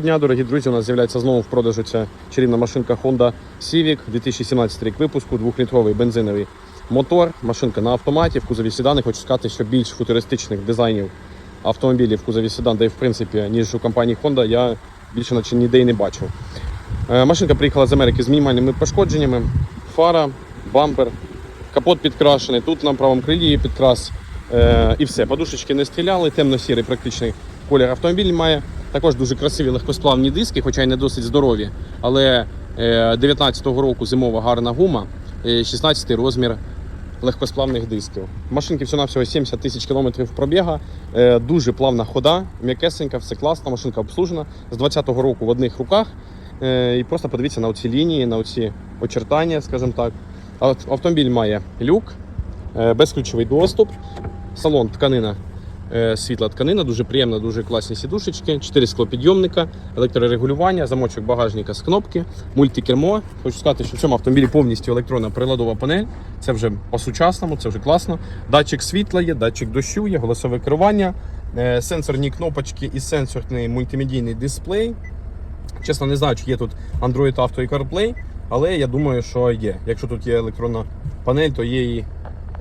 Дня, дорогі друзі. У нас з'являється знову в продажу ця чарівна машинка Honda Civic, 2017 рік випуску, двохлітровий бензиновий мотор. Машинка на автоматі, в кузові седан. І Хочу сказати, що більш футуристичних дизайнів автомобілів в кузові седан, де в принципі, ніж у компанії Honda, я більше наче ніде й не бачив. Е, Машинка приїхала з Америки з мінімальними пошкодженнями. Фара, бампер, капот підкрашений. Тут на правому крилі підкрас. Е, і все. Подушечки не стріляли, темно-сірий практичний колір автомобіль має. Також дуже красиві легкосплавні диски, хоча й не досить здорові. Але е, 19-го року зимова гарна гума, е, 16 розмір легкосплавних дисків. Машинки всього навсього 70 тисяч кілометрів пробіга, е, дуже плавна хода, м'якесенька, все класно, машинка обслужена з 20-го року в одних руках. Е, І просто подивіться на оці лінії, на оці очертання, скажімо так. Автомобіль має люк, е, безключовий доступ, салон тканина. Е, Світла тканина, дуже приємна, дуже класні сідушечки, 4 склопідйомника, електрорегулювання, замочок багажника з кнопки, мультикермо. Хочу сказати, що в цьому автомобілі повністю електронна приладова панель. Це вже по-сучасному, це вже класно. Датчик світла є, датчик дощу є, голосове керування, е, сенсорні кнопочки і сенсорний мультимедійний дисплей. Чесно, не знаю, чи є тут Android Auto і CarPlay, але я думаю, що є. Якщо тут є електронна панель, то є і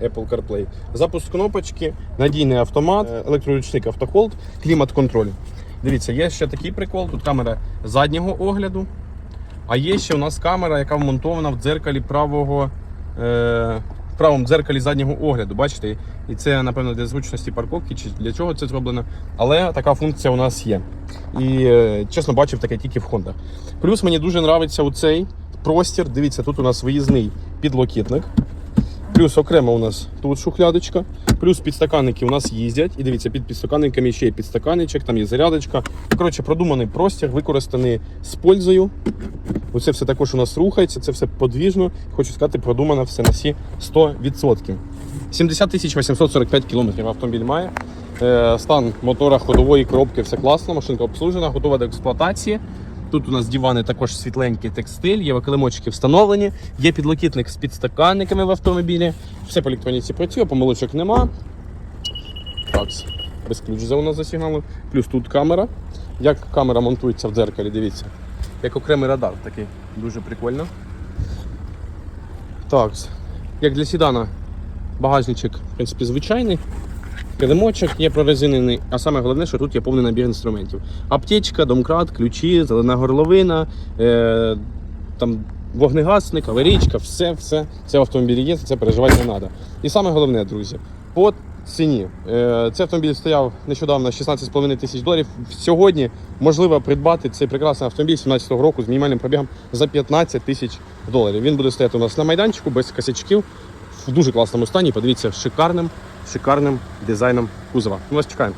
Apple CarPlay. Запуск кнопочки, надійний автомат, е, електроручник автохолд, клімат-контроль. Дивіться, є ще такий прикол. Тут камера заднього огляду. А є ще у нас камера, яка вмонтована в дзеркалі правого. Е, в правому дзеркалі заднього огляду, бачите? І це, напевно, для зручності парковки, чи для чого це зроблено. Але така функція у нас є. І е, чесно бачив таке тільки в Honda. Плюс мені дуже подобається оцей простір. Дивіться, тут у нас виїзний підлокітник. Плюс окремо у нас тут шухлядочка. Плюс підстаканники у нас їздять. І дивіться, під підстаканниками ще є підстаканничок, там є зарядочка. Коротше, продуманий простір, використаний з пользою. Оце все також у нас рухається, це все подвіжно. Хочу сказати, продумано все на всі 100%. 70 тисяч 845 кілометрів автомобіль має. Е, Стан мотора, ходової коробки, все класно, машинка обслужена, готова до експлуатації. Тут у нас дивани також світленький текстиль, є килимочки встановлені, є підлокітник з підстаканниками в автомобілі. Все по електроніці працює, помилочок нема. Так, без ключ у нас засігнали. Плюс тут камера. Як камера монтується в дзеркалі, дивіться. Як окремий радар такий. Дуже прикольно. Так, як для сідана, багажничок, в принципі, звичайний. Килимочок є прорезинений, а саме головне, що тут є повний набір інструментів. Аптечка, домкрат, ключі, зелена горловина, е, там вогнегасник, аварійка, все, все. Це в автомобілі є, це переживати не треба. І саме головне, друзі, по ціні. Е, цей автомобіль стояв нещодавно 16,5 тисяч доларів. Сьогодні можливо придбати цей прекрасний автомобіль 17-го року з мінімальним пробігом за 15 тисяч доларів. Він буде стояти у нас на майданчику без косячків в дуже класному стані. Подивіться, шикарним, шикарним дизайном кузова. Ми вас чекаємо.